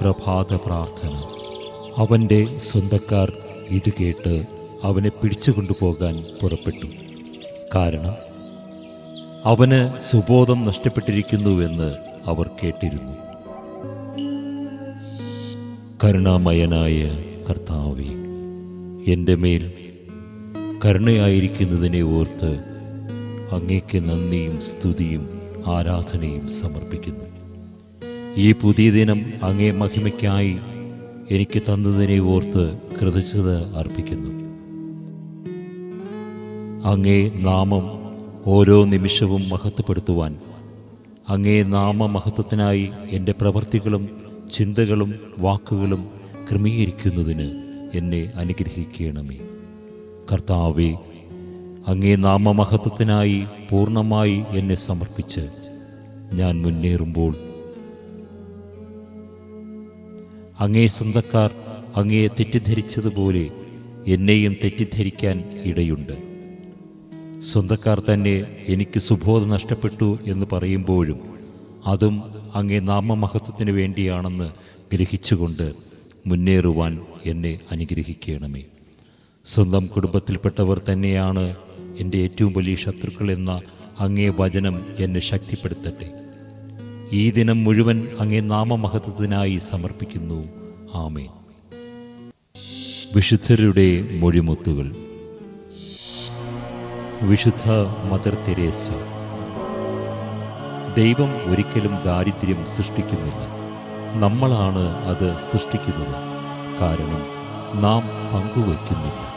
പ്രഭാത പ്രാർത്ഥന. അവന്റെ സ്വന്തക്കാർ ഇത് കേട്ട് അവനെ പിടിച്ചുകൊണ്ടുപോകാൻ പുറപ്പെട്ടു. കാരണം അവന് സുബോധം നഷ്ടപ്പെട്ടിരിക്കുന്നുവെന്ന് അവർ കേട്ടിരുന്നു. കരുണാമയനായ കർത്താവെ എന്റെ മേൽ കരുണയായിരിക്കുന്നതിനെ ഓർത്ത് അങ്ങേക്ക് നന്ദിയും സ്തുതിയും ആരാധനയും സമർപ്പിക്കുന്നു. ഈ പുതിയ ദിനം അങ്ങേ മഹിമയ്ക്കായി എനിക്ക് തന്നതിനെ ഓർത്ത് കൃതജ്ഞത അർപ്പിക്കുന്നു. അങ്ങേ നാമം ഓരോ നിമിഷവും മഹത്വപ്പെടുത്തുവാൻ അങ്ങേ നാമ മഹത്വത്തിനായി എന്റെ പ്രവൃത്തികളും ചിന്തകളും വാക്കുകളും ക്രമീകരിക്കുന്നതിന് എന്നെ അനുഗ്രഹിക്കണമേ. കർത്താവെ അങ്ങേ നാമമഹത്വത്തിനായി പൂർണമായി എന്നെ സമർപ്പിച്ച് ഞാൻ മുന്നേറുമ്പോൾ അങ്ങേ സ്വന്തക്കാർ അങ്ങയെ തെറ്റിദ്ധരിച്ചതുപോലെ എന്നെയും തെറ്റിദ്ധരിക്കാൻ ഇടയുണ്ട്. സ്വന്തക്കാർ തന്നെ എനിക്ക് സുബോധം നഷ്ടപ്പെട്ടു എന്ന് പറയുമ്പോഴും അതും അങ്ങേ നാമമഹത്വത്തിന് വേണ്ടിയാണെന്ന് ഗ്രഹിച്ചുകൊണ്ട് മുന്നേറുവാൻ എന്നെ അനുഗ്രഹിക്കണമേ. സ്വന്തം കുടുംബത്തിൽപ്പെട്ടവർ തന്നെയാണ് എന്റെ ഏറ്റവും വലിയ ശത്രുക്കൾ എന്ന അങ്ങേ വചനം എന്നെ ശക്തിപ്പെടുത്തട്ടെ. ഈ ദിനം മുഴുവൻ അങ്ങേ നാമമഹത്വത്തിനായി സമർപ്പിക്കുന്നു. ആമേ വിശുദ്ധരുടെ മൊഴിമുത്തുകൾ. വിശുദ്ധ മദർ തെരേസ ദൈവം ഒരിക്കലും ദാരിദ്ര്യം സൃഷ്ടിക്കുന്നില്ല. നമ്മളാണ് അത് സൃഷ്ടിക്കുന്നത്. കാരണം നാം പങ്കുവയ്ക്കുന്നില്ല.